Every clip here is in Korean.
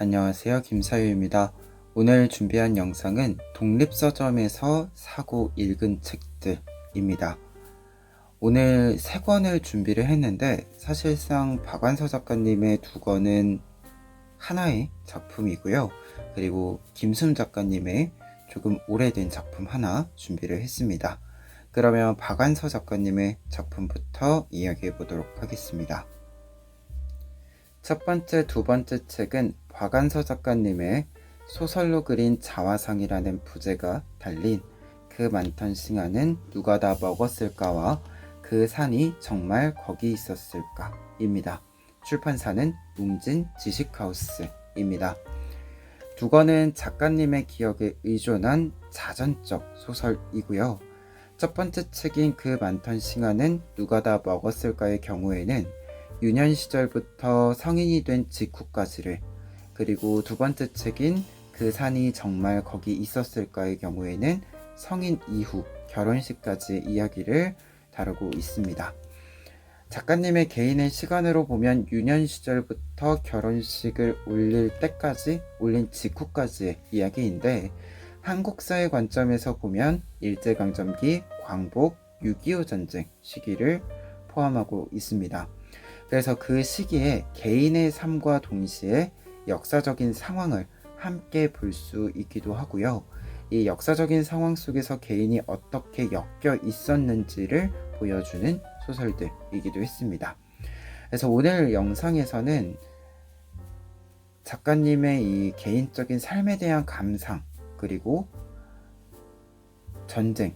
안녕하세요. 김사유입니다. 오늘 준비한 영상은 독립서점에서 사고 읽은 책들입니다. 오늘 세 권을 준비를 했는데 사실상 박완서 작가님의 두 권은 하나의 작품이고요. 그리고 김순 작가님의 조금 오래된 작품 하나 준비를 했습니다. 그러면 박완서 작가님의 작품부터 이야기해 보도록 하겠습니다. 첫 번째, 두 번째 책은 박완서 작가님의 소설로 그린 자화상이라는 부제가 달린 그 많던 싱아는 누가 다 먹었을까와 그 산이 정말 거기 있었을까입니다. 출판사는 웅진 지식하우스입니다. 두 권은 작가님의 기억에 의존한 자전적 소설이고요. 첫 번째 책인 그 많던 싱아는 누가 다 먹었을까의 경우에는 유년 시절부터 성인이 된 직후까지를 그리고 두 번째 책인 그 산이 정말 거기 있었을까의 경우에는 성인 이후 결혼식까지 이야기를 다루고 있습니다. 작가님의 개인의 시간으로 보면 유년 시절부터 결혼식을 올릴 때까지 올린 직후까지의 이야기인데 한국 사회 관점에서 보면 일제강점기, 광복, 6.25 전쟁 시기를 포함하고 있습니다. 그래서 그 시기에 개인의 삶과 동시에 역사적인 상황을 함께 볼 수 있기도 하고요. 이 역사적인 상황 속에서 개인이 어떻게 엮여 있었는지를 보여주는 소설들이기도 했습니다. 그래서 오늘 영상에서는 작가님의 이 개인적인 삶에 대한 감상, 그리고 전쟁,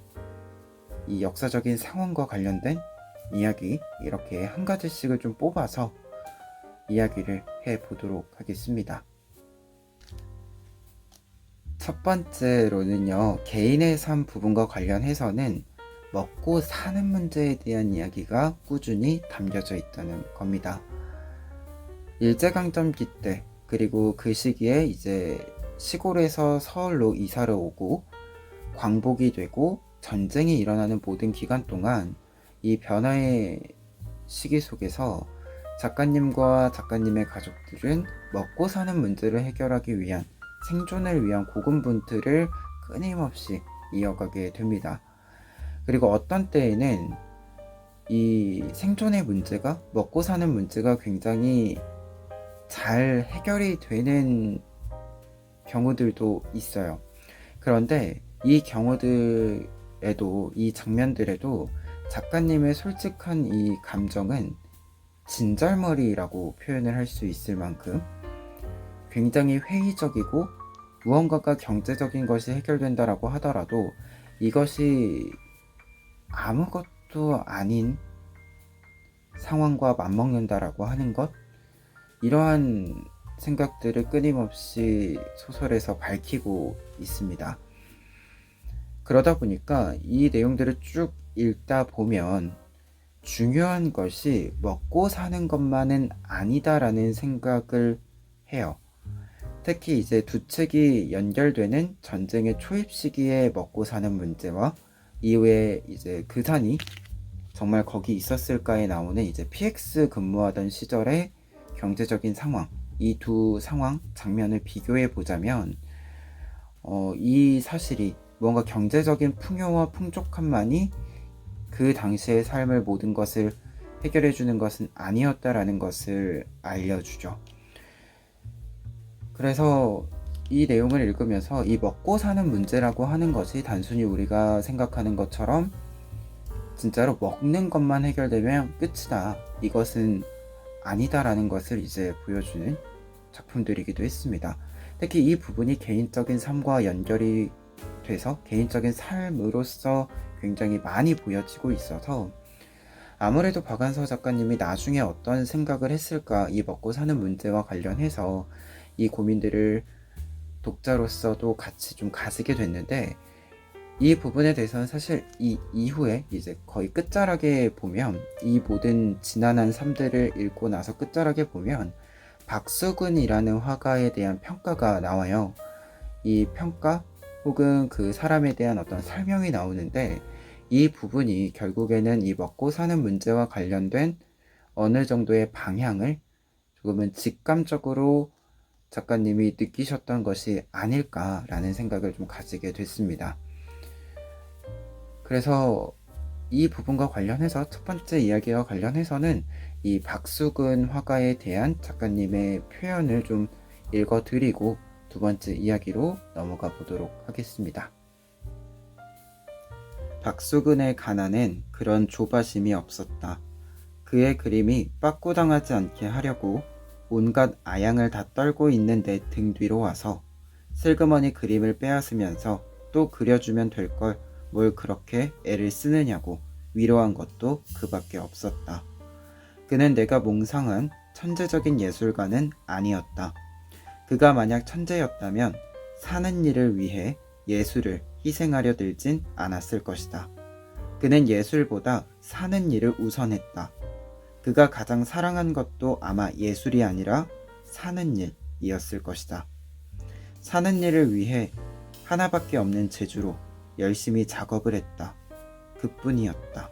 이 역사적인 상황과 관련된 이야기, 이렇게 한 가지씩을 좀 뽑아서 이야기를 해 보도록 하겠습니다. 첫 번째로는요, 개인의 삶 부분과 관련해서는 먹고 사는 문제에 대한 이야기가 꾸준히 담겨져 있다는 겁니다. 일제강점기 때, 그리고 그 시기에 이제 시골에서 서울로 이사를 오고 광복이 되고 전쟁이 일어나는 모든 기간 동안 이 변화의 시기 속에서 작가님과 작가님의 가족들은 먹고 사는 문제를 해결하기 위한 생존을 위한 고군분투를 끊임없이 이어가게 됩니다. 그리고 어떤 때에는 이 생존의 문제가 먹고 사는 문제가 굉장히 잘 해결이 되는 경우들도 있어요. 그런데 이 경우들에도 이 장면들에도 작가님의 솔직한 이 감정은 진절머리라고 표현을 할 수 있을 만큼 굉장히 회의적이고 무언가가 경제적인 것이 해결된다라고 하더라도 이것이 아무것도 아닌 상황과 맞먹는다라고 하는 것 이러한 생각들을 끊임없이 소설에서 밝히고 있습니다. 그러다 보니까 이 내용들을 쭉 읽다 보면 중요한 것이 먹고 사는 것만은 아니다라는 생각을 해요. 특히 이제 두 책이 연결되는 전쟁의 초입 시기에 먹고 사는 문제와 이후에 이제 그 산이 정말 거기 있었을까에 나오는 이제 PX 근무하던 시절의 경제적인 상황 이 두 상황 장면을 비교해 보자면 어, 이 사실이 뭔가 경제적인 풍요와 풍족함만이 그 당시의 삶을 모든 것을 해결해 주는 것은 아니었다라는 것을 알려주죠. 그래서 이 내용을 읽으면서 이 먹고 사는 문제라고 하는 것이 단순히 우리가 생각하는 것처럼 진짜로 먹는 것만 해결되면 끝이다. 이것은 아니다라는 것을 이제 보여주는 작품들이기도 했습니다. 특히 이 부분이 개인적인 삶과 연결이 돼서 개인적인 삶으로서 굉장히 많이 보여지고 있어서 아무래도 박완서 작가님이 나중에 어떤 생각을 했을까 이 먹고 사는 문제와 관련해서 이 고민들을 독자로서도 같이 좀 가지게 됐는데 이 부분에 대해서는 사실 이 이후에 이제 거의 끝자락에 보면 이 모든 지난한 삶들을 읽고 나서 끝자락에 보면 박수근이라는 화가에 대한 평가가 나와요. 이 평가 혹은 그 사람에 대한 어떤 설명이 나오는데 이 부분이 결국에는 이 먹고 사는 문제와 관련된 어느 정도의 방향을 조금은 직감적으로 작가님이 느끼셨던 것이 아닐까라는 생각을 좀 가지게 됐습니다. 그래서 이 부분과 관련해서 첫 번째 이야기와 관련해서는 이 박수근 화가에 대한 작가님의 표현을 좀 읽어드리고 두 번째 이야기로 넘어가 보도록 하겠습니다. 박수근의 가난엔 그런 조바심이 없었다. 그의 그림이 빠꾸당하지 않게 하려고 온갖 아양을 다 떨고 있는데 등 뒤로 와서 슬그머니 그림을 빼앗으면서 또 그려주면 될 걸 뭘 그렇게 애를 쓰느냐고 위로한 것도 그밖에 없었다. 그는 내가 몽상한 천재적인 예술가는 아니었다. 그가 만약 천재였다면 사는 일을 위해 예술을 희생하려 들진 않았을 것이다. 그는 예술보다 사는 일을 우선했다. 그가 가장 사랑한 것도 아마 예술이 아니라 사는 일이었을 것이다. 사는 일을 위해 하나밖에 없는 재주로 열심히 작업을 했다. 그뿐이었다.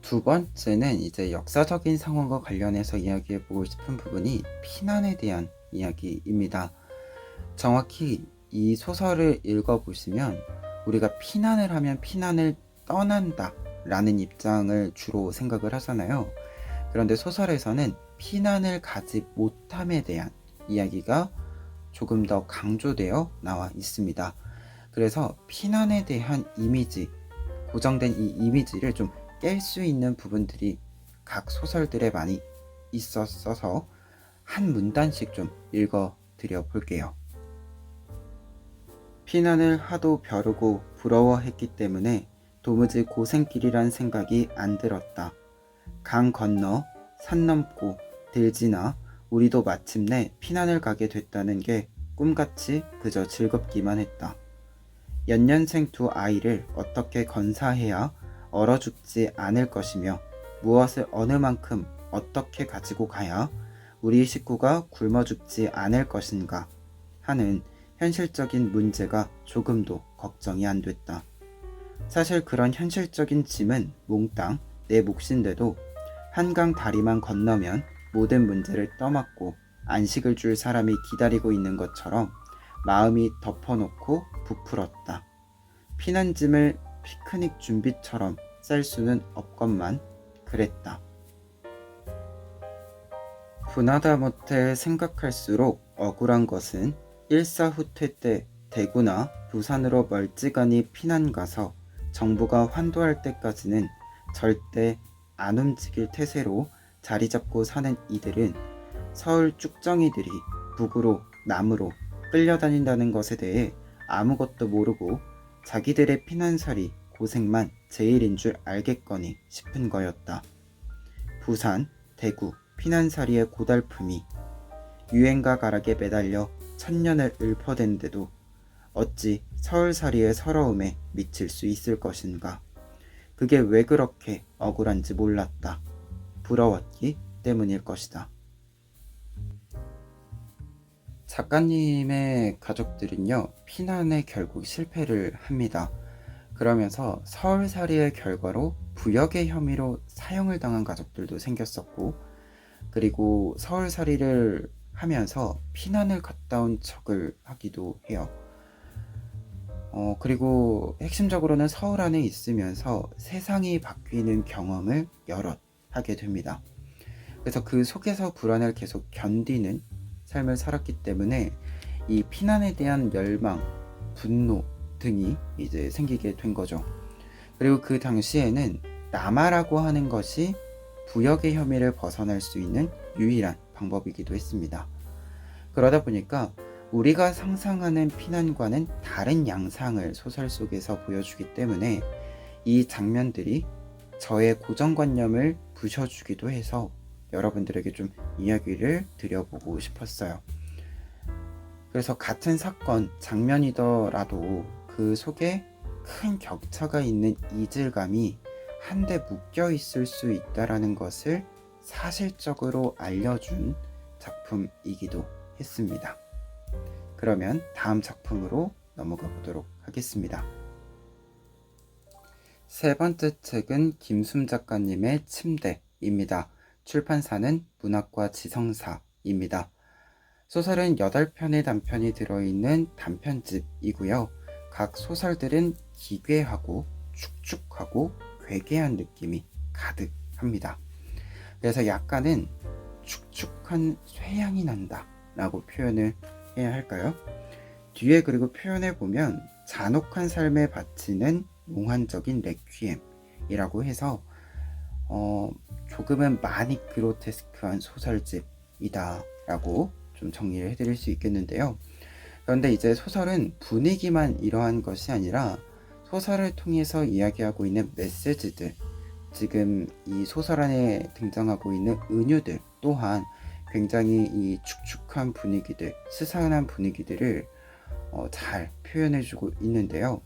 두 번째는 이제 역사적인 상황과 관련해서 이야기해 보고 싶은 부분이 피난에 대한 이야기입니다. 정확히 이 소설을 읽어보시면 우리가 피난을 하면 피난을 떠난다 라는 입장을 주로 생각을 하잖아요. 그런데 소설에서는 피난을 가지 못함에 대한 이야기가 조금 더 강조되어 나와 있습니다. 그래서 피난에 대한 이미지, 고정된 이 이미지를 좀 깰 수 있는 부분들이 각 소설들에 많이 있었어서 한 문단씩 좀 읽어 드려 볼게요. 피난을 하도 벼르고 부러워했기 때문에 도무지 고생길이란 생각이 안 들었다. 강 건너 산 넘고 들 지나 우리도 마침내 피난을 가게 됐다는 게 꿈같이 그저 즐겁기만 했다. 연년생 두 아이를 어떻게 건사해야 얼어 죽지 않을 것이며 무엇을 어느 만큼 어떻게 가지고 가야 우리 식구가 굶어 죽지 않을 것인가 하는 현실적인 문제가 조금도 걱정이 안 됐다. 사실 그런 현실적인 짐은 몽땅 내 몫인데도 한강 다리만 건너면 모든 문제를 떠맡고 안식을 줄 사람이 기다리고 있는 것처럼 마음이 덮어놓고 부풀었다. 피난짐을 피크닉 준비처럼 쌀 수는 없건만 그랬다. 분하다 못해 생각할수록 억울한 것은 일사후퇴 때 대구나 부산으로 멀찌감이 피난 가서 정부가 환도할 때까지는 절대 안 움직일 태세로 자리 잡고 사는 이들은 서울 쭉정이들이 북으로 남으로 끌려다닌다는 것에 대해 아무것도 모르고 자기들의 피난살이 고생만 제일인 줄 알겠거니 싶은 거였다. 부산, 대구, 피난살이의 고달픔이 유행가 가락에 매달려 천년을 읊어댄데도 어찌 서울살이의 서러움에 미칠 수 있을 것인가. 그게 왜 그렇게 억울한지 몰랐다. 부러웠기 때문일 것이다. 작가님의 가족들은요, 피난에 결국 실패를 합니다. 그러면서 서울살이의 결과로 부역의 혐의로 사형을 당한 가족들도 생겼었고, 그리고 서울살이를 하면서 피난을 갔다 온 척을 하기도 해요. 어, 그리고 핵심적으로는 서울 안에 있으면서 세상이 바뀌는 경험을 여럿 하게 됩니다. 그래서 그 속에서 불안을 계속 견디는 삶을 살았기 때문에 이 피난에 대한 열망, 분노 등이 이제 생기게 된 거죠. 그리고 그 당시에는 남아라고 하는 것이 부역의 혐의를 벗어날 수 있는 유일한 방법이기도 했습니다. 그러다 보니까 우리가 상상하는 피난과는 다른 양상을 소설 속에서 보여주기 때문에 이 장면들이 저의 고정관념을 부셔주기도 해서 여러분들에게 좀 이야기를 드려보고 싶었어요. 그래서 같은 사건 장면이더라도 그 속에 큰 격차가 있는 이질감이 한데 묶여 있을 수 있다라는 것을 사실적으로 알려준 작품이기도 했습니다. 그러면 다음 작품으로 넘어가 보도록 하겠습니다. 세 번째 책은 김숨 작가님의 침대입니다. 출판사는 문학과 지성사입니다. 소설은 8편의 단편이 들어있는 단편집이고요. 각 소설들은 기괴하고 축축하고 괴괴한 느낌이 가득합니다. 그래서 약간은 축축한 쇠향이 난다 라고 표현을 해야 할까요? 뒤에 그리고 표현해 보면 잔혹한 삶에 바치는 몽환적인 레퀴엠이라고 해서 어, 조금은 많이 그로테스크한 소설집이다 라고 좀 정리를 해드릴 수 있겠는데요. 그런데 이제 소설은 분위기만 이러한 것이 아니라 소설을 통해서 이야기하고 있는 메시지들, 지금 이 소설 안에 등장하고 있는 은유들 또한 굉장히 이 축축한 분위기들, 스산한 분위기들을 어, 잘 표현해주고 있는데요.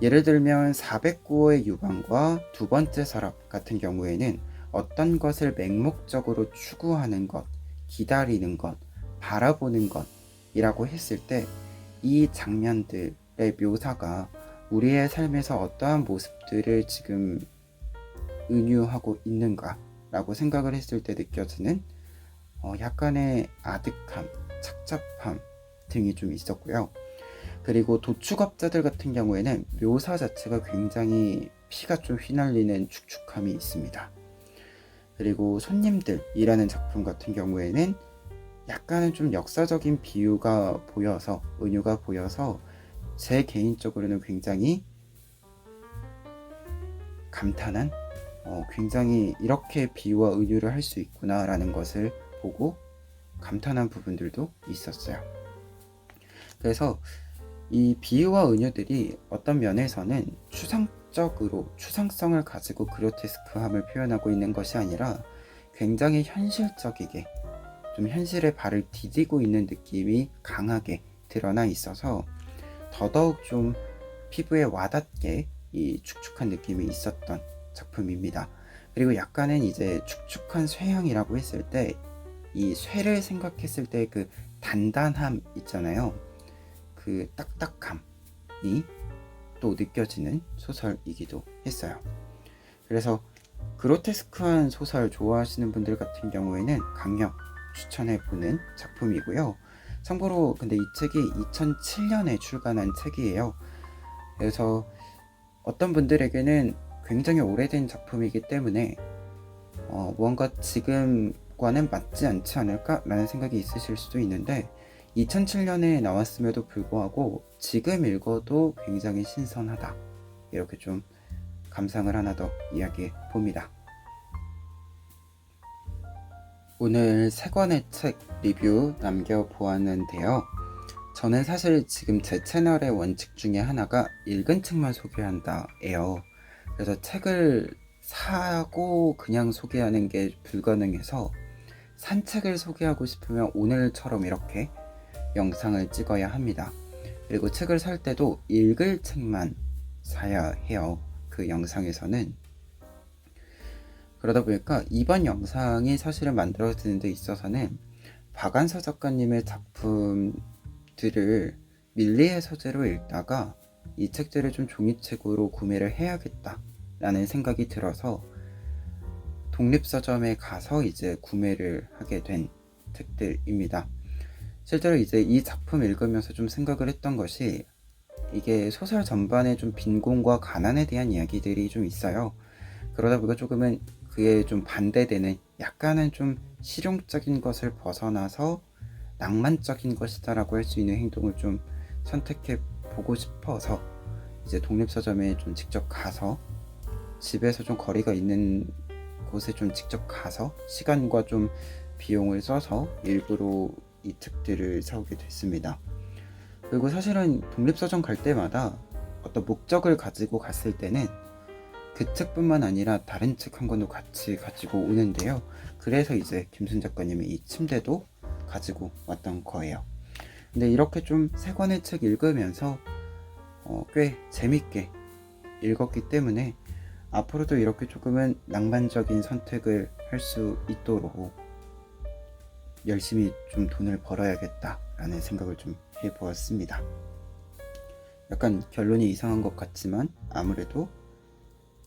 예를 들면 409호의 유방과 두 번째 서랍 같은 경우에는 어떤 것을 맹목적으로 추구하는 것, 기다리는 것, 바라보는 것이라고 했을 때 이 장면들의 묘사가 우리의 삶에서 어떠한 모습들을 지금 은유하고 있는가 라고 생각을 했을 때 느껴지는 어, 약간의 아득함, 착잡함 등이 좀 있었고요. 그리고 도축업자들 같은 경우에는 묘사 자체가 굉장히 피가 좀 휘날리는 축축함이 있습니다. 그리고 손님들이라는 작품 같은 경우에는 약간은 좀 역사적인 비유가 보여서 은유가 보여서 제 개인적으로는 굉장히 감탄한 어, 굉장히 이렇게 비유와 은유를 할 수 있구나라는 것을 보고 감탄한 부분들도 있었어요. 그래서 이 비유와 은유들이 어떤 면에서는 추상적으로 추상성을 가지고 그로테스크함을 표현하고 있는 것이 아니라 굉장히 현실적이게 좀 현실에 발을 디디고 있는 느낌이 강하게 드러나 있어서 더더욱 좀 피부에 와닿게 이 축축한 느낌이 있었던 작품입니다. 그리고 약간은 이제 축축한 쇠향이라고 했을 때 이 쇠를 생각했을 때 그 단단함 있잖아요. 그 딱딱함이 또 느껴지는 소설이기도 했어요. 그래서 그로테스크한 소설 좋아하시는 분들 같은 경우에는 강력 추천해 보는 작품이고요. 참고로 근데 이 책이 2007년에 출간한 책이에요. 그래서 어떤 분들에게는 굉장히 오래된 작품이기 때문에 어, 무언가 지금과는 맞지 않지 않을까라는 생각이 있으실 수도 있는데 2007년에 나왔음에도 불구하고 지금 읽어도 굉장히 신선하다 이렇게 좀 감상을 하나 더 이야기해 봅니다. 오늘 세 권의 책 리뷰 남겨보았는데요. 저는 사실 지금 제 채널의 원칙 중에 하나가 읽은 책만 소개한다예요. 그래서 책을 사고 그냥 소개하는 게 불가능해서 산 책을 소개하고 싶으면 오늘처럼 이렇게 영상을 찍어야 합니다. 그리고 책을 살 때도 읽을 책만 사야 해요. 그 영상에서는. 그러다 보니까 이번 영상이 사실은 만들어지는 데 있어서는 박안서 작가님의 작품들을 밀리의 서재로 읽다가 이 책들을 좀 종이책으로 구매를 해야겠다라는 생각이 들어서 독립서점에 가서 이제 구매를 하게 된 책들입니다. 실제로 이제 이 작품 읽으면서 좀 생각을 했던 것이 이게 소설 전반에 좀 빈곤과 가난에 대한 이야기들이 좀 있어요. 그러다 보니까 조금은 그에 좀 반대되는 약간은 좀 실용적인 것을 벗어나서 낭만적인 것이다라고 할 수 있는 행동을 좀 선택해 보고 싶어서 이제 독립서점에 좀 직접 가서 집에서 좀 거리가 있는 곳에 좀 직접 가서 시간과 좀 비용을 써서 일부러 이 책들을 사오게 됐습니다. 그리고 사실은 독립서점 갈 때마다 어떤 목적을 가지고 갔을 때는 그 책뿐만 아니라 다른 책 한 권도 같이 가지고 오는데요. 그래서 이제 김순 작가님이 이 침대도 가지고 왔던 거예요. 근데 이렇게 좀 세 권의 책 읽으면서 어, 꽤 재밌게 읽었기 때문에 앞으로도 이렇게 조금은 낭만적인 선택을 할 수 있도록 열심히 좀 돈을 벌어야겠다라는 생각을 좀 해보았습니다. 약간 결론이 이상한 것 같지만 아무래도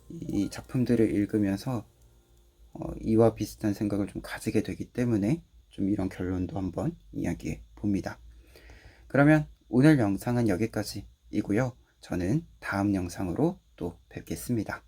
이 작품들을 읽으면서 어, 이와 비슷한 생각을 좀 가지게 되기 때문에 좀 이런 결론도 한번 이야기해 봅니다. 그러면 오늘 영상은 여기까지이고요. 저는 다음 영상으로 또 뵙겠습니다.